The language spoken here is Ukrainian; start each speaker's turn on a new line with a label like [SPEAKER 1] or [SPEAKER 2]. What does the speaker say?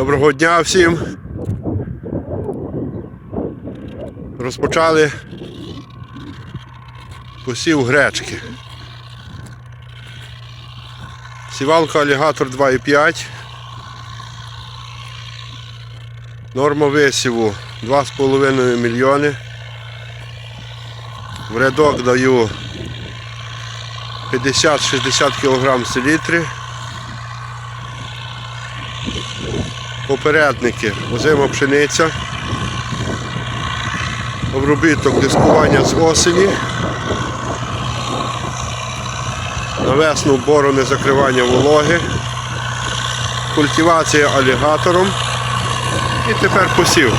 [SPEAKER 1] Доброго дня всім. Розпочали посів гречки. Сівалка алігатор 2,5. Норма висіву 2,5 мільйони. В рядок даю 50-60 кг селітри. Попередники, озима пшениця, обробіток дискування з осені, навесну борони закривання вологи, культивація алігатором. І тепер посів.